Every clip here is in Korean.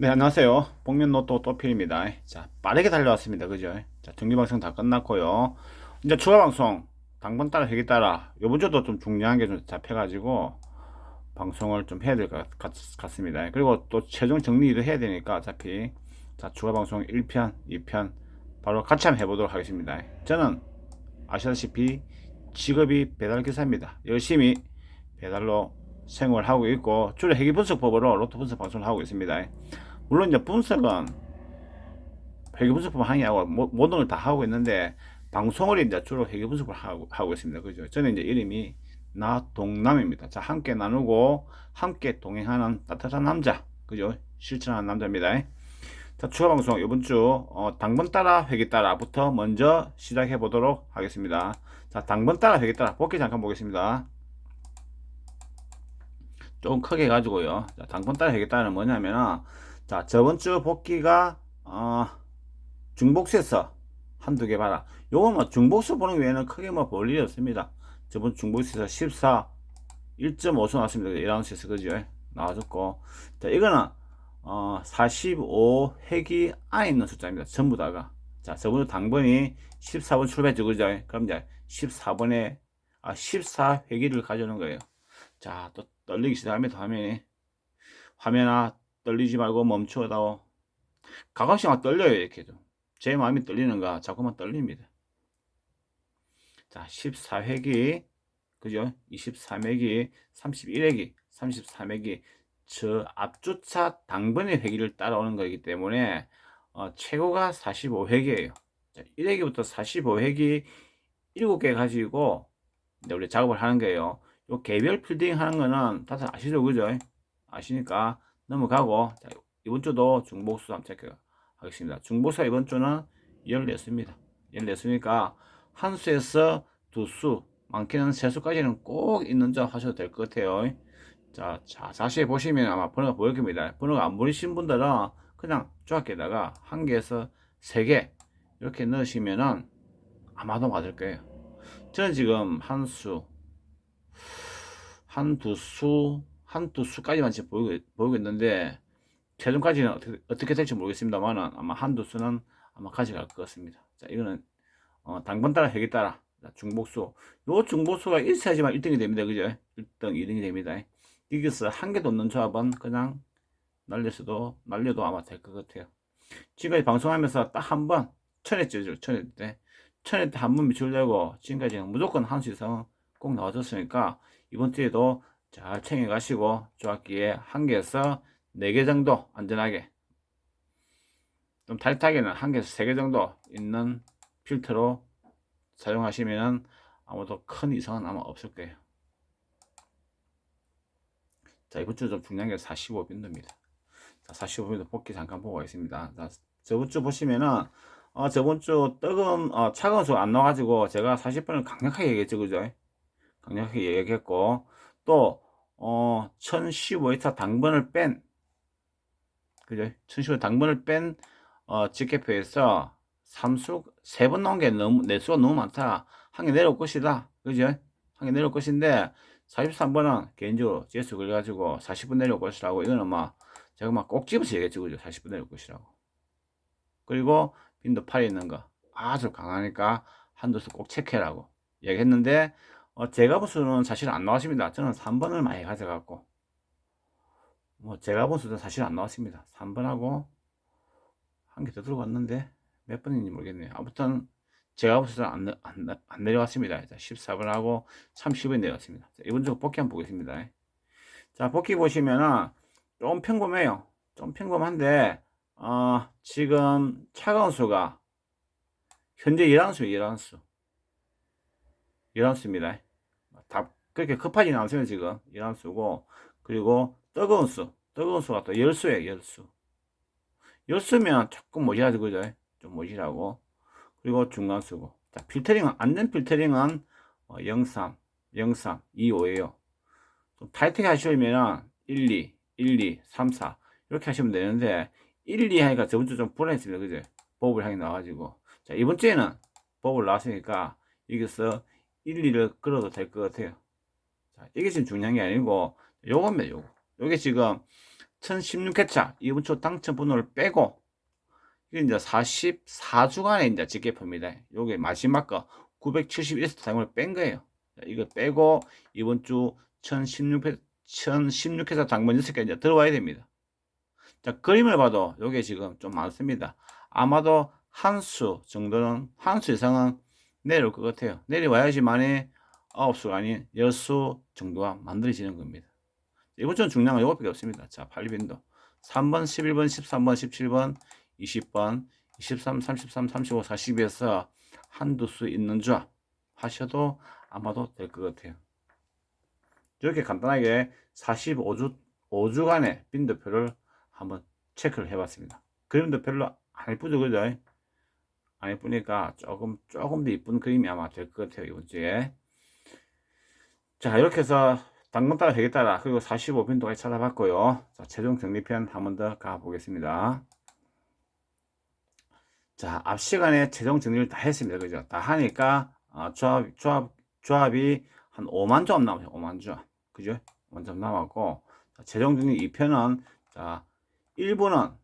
네, 안녕하세요. 복면 노또 또필입니다. 자, 빠르게 달려왔습니다. 그죠? 자, 정규 방송 다 끝났고요. 이제 추가 방송, 당번 따라 회기 따라, 요번 주도 좀 중요한 게 좀 잡혀가지고, 방송을 좀 해야 될 것 같습니다. 그리고 또 최종 정리도 해야 되니까, 어차피. 자, 추가 방송 1편, 2편, 바로 같이 한번 해보도록 하겠습니다. 저는 아시다시피 직업이 배달기사입니다. 열심히 배달로 생활하고 있고, 주로 회계 분석법으로 로또 분석 방송을 하고 있습니다. 물론 이제 분석은 회계 분석법 항의하고 모- 모든 걸 다 하고 있는데 방송을 이제 주로 회계 분석을 하고, 하고 있습니다. 그죠? 저는 이제 이름이 나동남입니다. 자, 함께 나누고 함께 동행하는 따뜻한 남자. 그죠? 실천하는 남자입니다. 자, 추가 방송 이번 주 어, 당번 따라 회계 따라부터 먼저 시작해 보도록 하겠습니다. 자, 당번 따라 회계 따라 복귀 잠깐 보겠습니다. 조금 크게 해가지고요. 자, 당번 따라 회계 따라는 뭐냐면은 자, 저번 주 복귀가, 어, 중복수에서 한두 개 봐라. 요거 뭐 중복수 보는 외에는 크게 뭐 볼 일이 없습니다. 저번 중복수에서 14, 1.5수 나왔습니다. 1라운스에서 그죠? 나와줬고. 자, 이거는, 어, 45 획이 안에 있는 숫자입니다. 전부 다가. 자, 저번 주 당번이 14번 출발했죠. 그죠? 그럼 이제 14번에, 아, 14 회기를 가져오는 거예요. 자, 또 떨리기 시작합니다. 화면이. 화면아, 떨리지 말고 멈춰다오. 가끔씩 막 떨려요, 이렇게도. 제 마음이 떨리는가, 자꾸만 떨립니다. 자, 14회기, 그죠? 23회기, 31회기, 33회기, 저 앞주차 당번의 회기를 따라오는 거기 때문에, 어, 최고가 45회기예요. 자, 1회기부터 45회기 7개 가지고, 이제 우리 작업을 하는 거예요. 요 개별 필딩 하는 거는 다들 아시죠? 그죠? 아시니까, 넘어가고 자, 이번 주도 중복수 한번 체크하겠습니다. 중복수 이번 주는 14수입니다. 14수니까 한 수에서 두 수, 많게는 세 수까지는 꼭 있는 점 하셔도 될 것 같아요. 자, 자, 자세히 보시면 아마 번호가 보일 겁니다. 번호가 안 보이신 분들은 그냥 조합에다가 한 개에서 세 개 이렇게 넣으시면은 아마도 맞을 거예요. 저는 지금 한 수, 한 두 수, 한두 수까지만 지금 보이고, 있는데 최종까지는 어떻게, 어떻게 될지 모르겠습니다만은 아마 한두 수는 아마 가져갈 것 같습니다. 자, 이거는 어, 당번 따라 회기 따라 자, 중복수. 요 중복수가 있어야지만 1등이 됩니다. 그죠? 1등, 2등이 됩니다. 이겨서 한 개도 없는 조합은 그냥 날려서도 날려도 아마 될 것 같아요. 지금까지 방송하면서 딱 한 번 천회째죠. 천회 때. 천회 때한번 미치려고 지금까지는 무조건 한 수 이상 꼭 나와줬으니까 이번 주에도 잘 챙겨 가시고 조합기에 한 개에서 네 개 정도 안전하게 좀 타이트하게는 한 개에서 세 개 정도 있는 필터로 사용하시면 아무도 큰 이상은 아마 없을 거예요. 자, 이번 주 좀 중요한 게 45빈도입니다. 자, 45빈도 뽑기 잠깐 보고 있습니다. 자, 저번 주 보시면은 어, 저번 주 뜨거운 어, 차가운 수가 안 나와가지고 제가 40분을 강력하게 얘기했죠, 그죠? 강력하게 얘기했고 또 어, 1015m 당번을 뺀 그죠? 1015 당번을 뺀 어, 직계표에서 삼수 세 번 나온 게 너무 내수가 너무 많다. 한 개 내려올 것이다. 그죠? 한 개 내려올 것인데 43번은 개인적으로 GS 그래 가지고 40분 내려올 것이라고 이거는 막 제가 막 꼭 집어서 얘기했죠. 그죠? 40분 내려올 것이라고. 그리고 빈도 8에 있는 거 아주 강하니까 한두 수 꼭 체크해라고 얘기했는데 어, 제가 본 수는 사실 안 나왔습니다. 저는 3번을 많이 가져갔고 뭐 제가 본 수는 사실 안 나왔습니다. 3번하고 한 개 더 들고 왔는데 몇 번인지 모르겠네요. 아무튼 제가 본 수는 안, 안, 안 내려왔습니다. 14번하고 30번 내려왔습니다. 자, 이번 주 복귀 한번 보겠습니다. 자 복귀 보시면은 좀 평범해요. 좀 평범한데 어, 지금 차가운 수가 현재 1한수 1한수 1한수입니다. 다 그렇게 급하진 않습니다. 지금 1한수고 그리고 뜨거운 수 뜨거운 수가 또 열수예요. 열수 열수면 조금 모자라죠. 그죠? 좀 모자라고 그리고 중간 수고 자 필터링은 안전 필터링은 어, 03 03 25예요. 좀 타이트하게 하시려면 1, 2 1, 2 3, 4 이렇게 하시면 되는데 1, 2 하니까 저번 주 좀 불안했습니다. 그죠? 법을 향해 나와가지고. 자, 이번 주에는 법을 나왔으니까 여기서 1, 2를 끌어도 될 것 같아요. 자, 이게 지금 중요한 게 아니고, 요겁니다, 요거. 요게 지금 1016회차 이번 주 당첨 번호를 빼고 이게 이제 44주간의 이제 직계표입니다. 요게 마지막 거 971세 당을 뺀 거예요. 자, 이거 빼고 이번 주 1016회 1016회차 당번 6개 이제 들어와야 됩니다. 자, 그림을 봐도 요게 지금 좀 많습니다. 아마도 한 수 정도는 한 수 이상은 내려올 것 같아요. 내려와야지만이 아홉 수가 아닌 열수 정도가 만들어지는 겁니다. 이번 주는 건 이것밖에 없습니다. 자, 8빈도 3번, 11번, 13번, 17번, 20번, 23, 33, 35, 40에서 한두 수 있는 줄 하셔도 아마도 될 것 같아요. 이렇게 간단하게 45주, 5주간의 빈도표를 한번 체크를 해봤습니다. 그림도 별로 안 예쁘죠, 그죠? 안 예쁘니까 조금, 조금 더 이쁜 그림이 아마 될 것 같아요, 이번 주에. 자, 이렇게 해서 당근 따라 되게 따라 그리고 45빈도까지 찾아봤고요. 자, 최종 정리편 한 번 더 가보겠습니다. 자, 앞 시간에 최종 정리를 다 했습니다. 그죠? 다 하니까 어, 조합, 조합, 조합이 한 5만 점 남아요. 5만 점. 그죠? 5만 점 남았고 자, 최종 정리 2편은 자, 1부는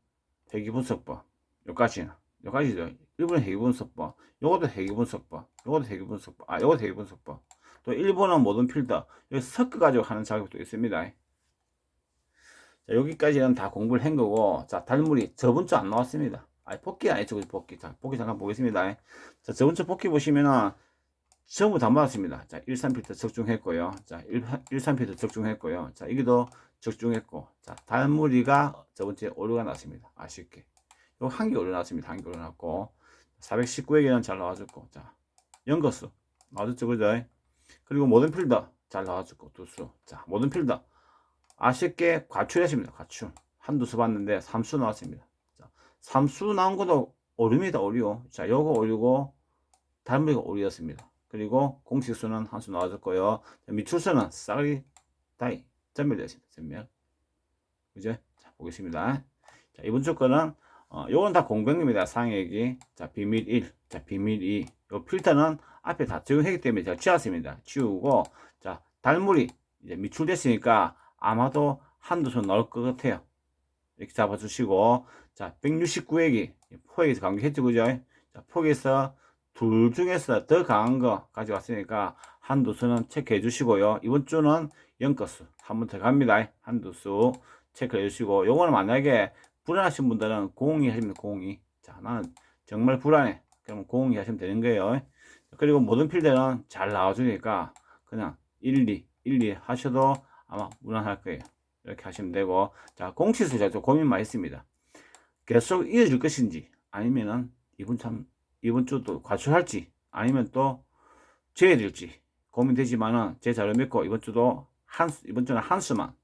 회귀 분석법. 여기까지는. 여기까지죠. 1부는 회귀 분석법. 요것도 회귀 분석법. 요것도 회귀 분석법. 아, 요것도 회귀 분석법. 또 1부는 모든 필터. 여기 섞어 가지고 하는 작업도 있습니다. 자, 여기까지는 다 공부를 한 거고, 자, 달물이 저번 주 안 나왔습니다. 아, 복귀 아니죠, 복귀. 자, 복귀 잠깐 보겠습니다. 자, 저번 주 복귀 보시면은 전부 다 맞았습니다. 자, 13필터 적중했고요. 자, 1, 13필터 적중했고요. 자, 여기도 적중했고, 자, 달무리가 저번 주에 오류가 났습니다. 아쉽게. 요한개 오류 났습니다. 한개 났고, 419에게는 잘 나와줬고, 자, 연거수. 나와줬죠, 그죠? 그리고 모든 필더 잘 나와줬고, 두 수. 자, 모든 필더. 아쉽게 과출했습니다. 과출. 한두 수 봤는데 3수 나왔습니다. 자, 3수 나온 것도 오류입니다. 오류. 자, 요거 오류고, 달무리가 오류였습니다. 그리고 공식수는 한 수 나와줬고요. 미출수는 쌀이 다이 전멸되었습니다. 전멸. 그죠? 자, 보겠습니다. 자, 이번 주 거는 어, 요건 다 공백입니다. 상액이. 자, 비밀 1. 자, 비밀 2. 요 필터는 앞에 다 적용했기 때문에 제가 지웠습니다. 지우고, 자, 달물이 이제 미출됐으니까 아마도 한두 손 나올 것 같아요. 이렇게 잡아주시고, 자, 169액이 포획에서 강조했죠, 그죠? 자, 포획에서 둘 중에서 더 강한 거 가져왔으니까 한두 수는 체크해 주시고요. 이번 주는 연거수 한 번 더 갑니다. 한두 수 체크해 주시고 요거는 만약에 불안하신 분들은 공이 하시면 공이 자 나는 정말 불안해 그러면 공이 하시면 되는 거예요. 그리고 모든 필드는 잘 나와주니까 그냥 1, 2, 1, 2 하셔도 아마 무난할 거예요. 이렇게 하시면 되고 자 공치수 제가 좀 고민 많이 했습니다. 계속 이어줄 것인지 아니면은 이분 참 이번 주도 과출할지 아니면 또 제외될지 고민되지만은 제 자료 믿고 이번 주도 한 수, 이번 주는 한 수만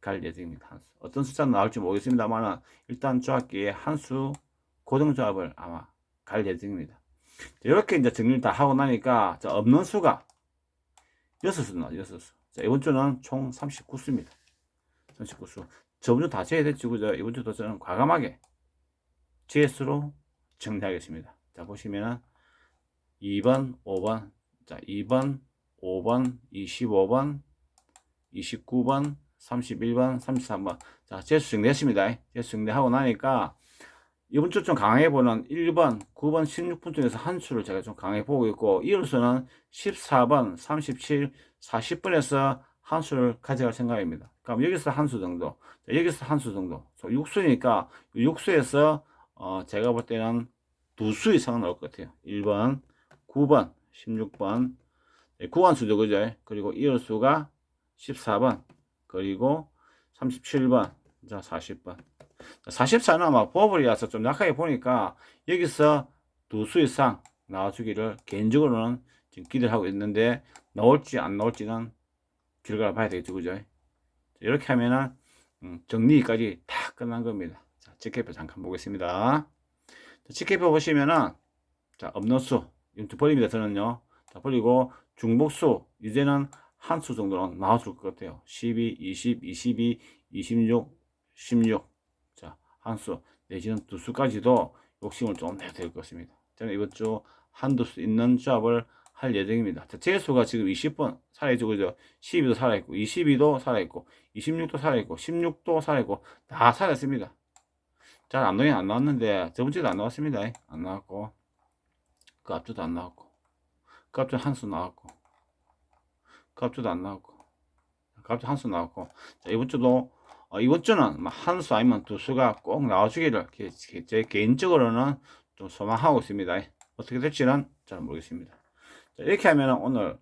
갈 예정입니다. 한 수. 어떤 숫자는 나올지 모르겠습니다만은 일단 조합기에 한 수 고정 조합을 아마 갈 예정입니다. 이렇게 이제 정리를 다 하고 나니까 자, 없는 수가 6수 나와 6수. 자, 이번 주는 총 39수입니다. 39수. 저번 주 다 제외됐지 그죠? 이번 주도 저는 과감하게 제수로 정리하겠습니다. 자, 보시면은 2번, 5번, 자, 2번, 5번, 25번, 29번, 31번, 33번. 자, 재수 정리했습니다. 재수 정리하고 나니까 이번 주 좀 강하게 보는 1번, 9번, 16분 중에서 한 수를 제가 좀 강하게 보고 있고 이로서는 14번, 37, 40분에서 한 수를 가져갈 생각입니다. 그럼 여기서 한 수 정도, 자, 여기서 한 수 정도. 6수니까 6수에서 어, 제가 볼 때는 두 수 이상 나올 것 같아요. 1번, 9번, 16번, 네, 구간수죠, 그죠? 그리고 이어수가 14번, 그리고 37번, 자, 40번. 44는 아마 버블이라서 좀 약하게 보니까 여기서 두 수 이상 나와주기를 개인적으로는 지금 기대를 하고 있는데 나올지 안 나올지는 결과를 봐야 되겠죠, 그죠? 이렇게 하면은 음, 정리까지 다 끝난 겁니다. 자, 직계표 잠깐 보겠습니다. 직계표 보시면은 자, 업로수 이건 버립니다. 저는요. 자, 버리고 중복수 이제는 한 수 정도는 나와줄 것 같아요. 12, 20, 22, 26, 16. 자, 한 수 내지는 두 수까지도 욕심을 좀 내도 될것 같습니다. 저는 이번 주 한두 수 있는 조합을 할 예정입니다. 자, 재수가 지금 20번 살아있죠. 그죠? 12도 살아있고, 22도 살아있고, 26도 살아있고, 16도 살아있고, 다 살아있습니다. 잘 안동이 안 나왔는데, 저번 주에도 안 나왔습니다. 안 나왔고, 그 앞주도 안 나왔고, 그 앞주 한수 나왔고, 그 앞주도 안 나왔고, 그 앞주 한 수 나왔고, 자, 이번 주도, 어, 이번 주는 뭐한수 아니면 두 수가 꼭 나와주기를, 개- 개- 제 개인적으로는 좀 소망하고 있습니다. 어떻게 될지는 잘 모르겠습니다. 자, 이렇게 하면 오늘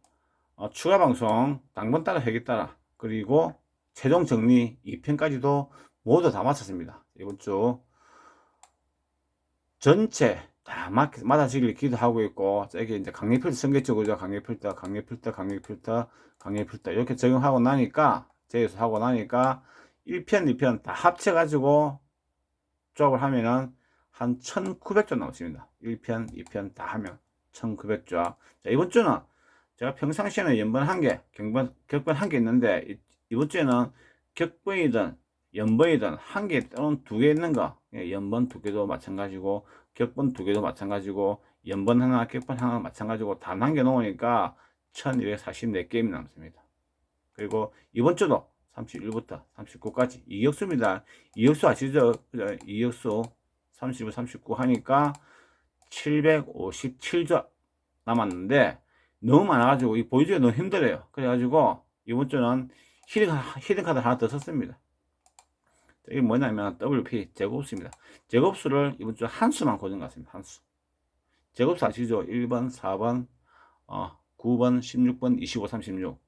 어, 추가 방송 당번 따라 회기 따라 그리고 최종 정리 2편까지도 모두 다 마쳤습니다. 이번 주 전체 다 맞, 맞아지길 기도하고 있고 이게 이제 강력필터 생겼죠 그죠 강력필터 강력필터 강력필터 강력필터 이렇게 적용하고 나니까 제에서 하고 나니까 1편 2편 다 합쳐가지고 조합을 하면은 한 1900조 나왔습니다. 1편 2편 다 하면 1900조. 자 이번 주는 제가 평상시에는 연번 한 개, 경번, 격번 한 개 있는데, 이- 이번 주에는 격번이든 연번이든 한 개 또는 두 개 있는 거, 예, 연번 두 개도 마찬가지고, 격번 두 개도 마찬가지고, 연번 하나, 격번 하나 마찬가지고, 다 남겨 놓으니까 1244개임이 남습니다. 그리고 이번 주도 31부터 39까지 이격수입니다. 이격수 아시죠? 이격수 31, 39 하니까 757조 남았는데, 너무 많아가지고 이 보여주기가 너무 힘들어요. 그래가지고 이번 주는 히든, 히든 카드 하나 더 썼습니다. 이게 뭐냐면 WP 제곱수입니다. 제곱수를 이번 주 한 수만 고정 같습니다. 한 수. 제곱수 아시죠? 1번, 4번, 어, 9번, 16번, 25, 36.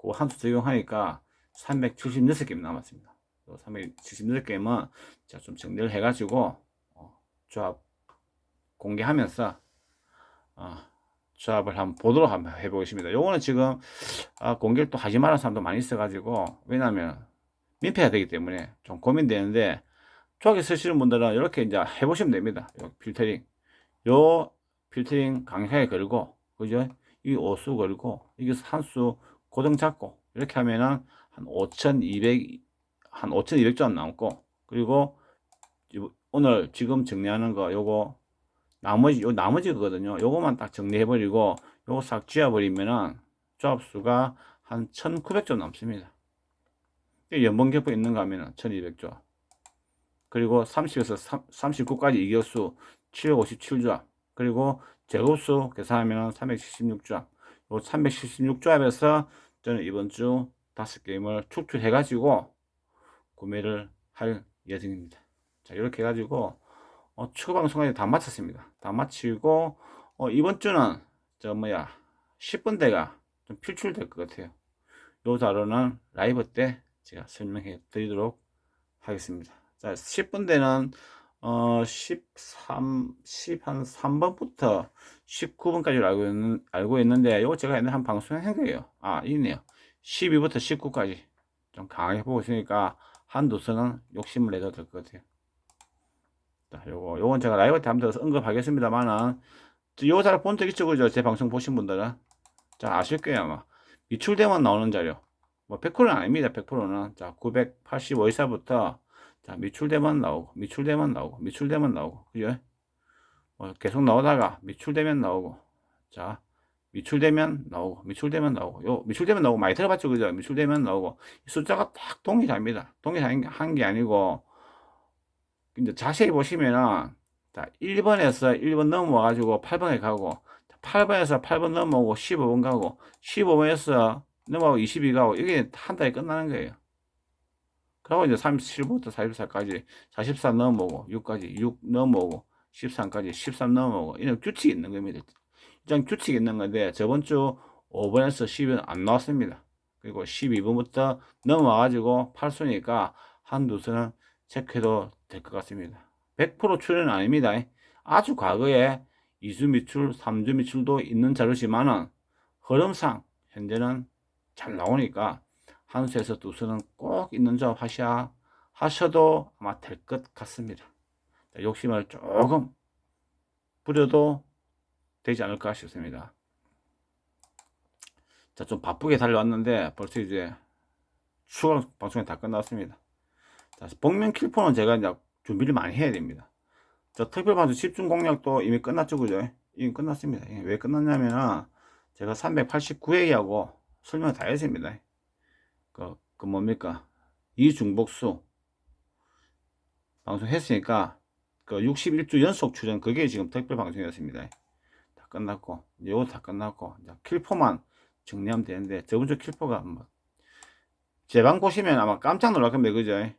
그 한 수 적용하니까 376개 남았습니다. 376개면 제가 좀 정리를 해가지고 어, 조합 공개하면서 어, 조합을 한번 보도록 한번 해보겠습니다. 요거는 지금 아, 공개를 또 하지 말라는 사람도 많이 있어가지고 왜냐면 민폐가 되기 때문에 좀 고민되는데 조합에 쓰시는 분들은 이렇게 이제 해보시면 됩니다. 요 필터링 요 필터링 강하게 걸고 그죠? 이 오수 걸고 이게 한수 고정 잡고 이렇게 하면은 한 5,200, 한 5,200점 남고 그리고 요- 오늘 지금 정리하는 거 요거 나머지 요 나머지 거거든요. 요거만 딱 정리해 버리고 요거 싹 지워 버리면은 조합수가 한 1900조 남습니다. 연봉 격부 있는 거 하면은 1200조. 그리고 30에서 39까지 이격수 757조합. 그리고 제곱수 계산하면 376조합. 요 376조합에서 저는 이번 주 다섯 게임을 축출해 가지고 구매를 할 예정입니다. 자, 이렇게 해 가지고 어, 추가 방송까지 다 마쳤습니다. 다 마치고 어, 이번 주는 저 뭐야 10분대가 좀 필출될 것 같아요. 요 자료는 라이브 때 제가 설명해 드리도록 하겠습니다. 자, 10분대는 어, 13, 10한 3번부터 19번까지 알고 있는, 알고 있는데, 요거 제가 옛날에 한 방송 한 거예요. 아, 있네요. 12부터 19까지 좀 강하게 보고 있으니까 한두 선은 욕심을 내도 될 것 같아요. 자, 요거, 요건 제가 라이브 때 한번 더 언급하겠습니다만은, 요 자료 본적 있죠? 그죠? 제 방송 보신 분들은. 잘 아실 거예요, 아마. 미출대만 나오는 자료. 뭐, 100%는 아닙니다, 100%는. 자, 985회사부터, 자, 미출대만 나오고, 미출대만 나오고, 미출대만 나오고, 그죠? 뭐, 계속 나오다가, 미출되면 나오고, 자, 미출되면 나오고, 미출되면 나오고, 요, 미출되면 나오고, 많이 들어봤죠? 그죠? 미출되면 나오고, 이 숫자가 딱 동일합니다. 동일한 게 아니고, 이제 자세히 보시면은 자 1번에서 1번 넘어와 가지고 8번에 가고 8번에서 8번 넘어오고 15번 가고 15번에서 넘어가고 22 가고 이게 한 달에 끝나는 거예요. 그리고 이제 37부터 44까지 44 넘어오고 6까지 6 넘어오고 13까지 13 넘어오고 이런 규칙이 있는 겁니다. 이런 규칙이 있는 건데 저번 주 5번에서 10은 안 나왔습니다. 그리고 12번부터 넘어와가지고 8수니까 한두 수는 체크해도 될 것 같습니다. 100% 출연은 아닙니다. 아주 과거에 2주 미출, 3주 미출도 있는 자료지만은 흐름상 현재는 잘 나오니까 한 수에서 두 수는 꼭 있는 조합 하셔야 하셔도 아마 될 것 같습니다. 자, 욕심을 조금 부려도 되지 않을까 싶습니다. 자, 좀 바쁘게 달려왔는데 벌써 이제 추가 방송이 다 끝났습니다. 자, 복면 킬포는 제가 이제 준비를 많이 해야 됩니다. 자, 특별 방송 집중 공략도 이미 끝났죠, 그죠? 이미 끝났습니다. 예, 왜 끝났냐면은, 제가 389회하고 설명 다 했습니다. 그, 그 뭡니까? 이중복수 방송 했으니까 그 61주 연속 출연 그게 지금 특별 방송이었습니다. 다 끝났고 요거 다 끝났고 킬포만 정리하면 되는데 저번 주 킬포가 뭐 제방 보시면 아마 깜짝 놀랄 겁니다. 그죠?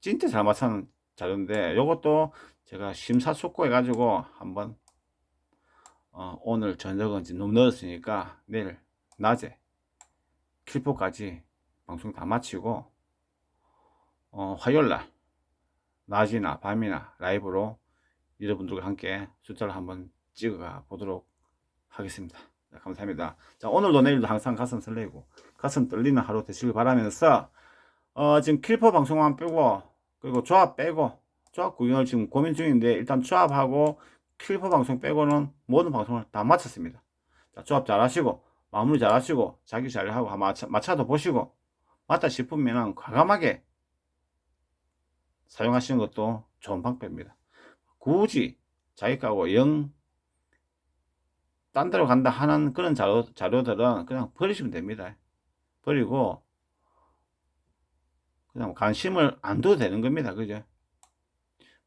진짜 잘 맞춘 자료인데 요것도 제가 심사숙고 해 가지고 한번 어, 오늘 저녁은 이제 너무 늦었으니까 내일 낮에 킬포까지 방송 다 마치고 어, 화요일 날 낮이나 밤이나 라이브로 여러분들과 함께 숫자를 한번 찍어가 보도록 하겠습니다. 자, 감사합니다. 자, 오늘도 내일도 항상 가슴 설레고 가슴 떨리는 하루 되시길 바라면서 어, 지금 킬퍼 방송만 빼고 그리고 조합 빼고 조합 구경을 지금 고민 중인데 일단 조합하고 킬퍼 방송 빼고는 모든 방송을 다 마쳤습니다. 자, 조합 잘 하시고 마무리 잘 하시고 자기 잘 하고 마차, 마차도 보시고 맞다 싶으면 과감하게 사용하시는 것도 좋은 방법입니다. 굳이 자기 거하고 영, 딴 데로 간다 하는 그런 자료, 자료들은 그냥 버리시면 됩니다. 버리고, 그냥 관심을 안 둬도 되는 겁니다. 그죠?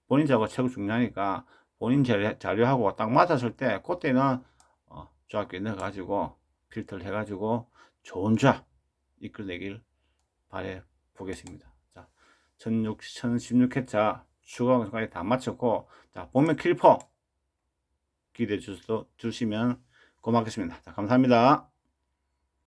본인 자료가 최고 중요하니까 본인 자료, 자료하고 딱 맞았을 때, 그때는, 어, 조합에 넣어가지고, 필터를 해가지고, 좋은 조합 이끌어내길 바래 보겠습니다. 자, 1006, 1016회차 추가 방송까지 다 마쳤고, 자, 보면 킬퍼 기대해 주시면 고맙겠습니다. 자, 감사합니다.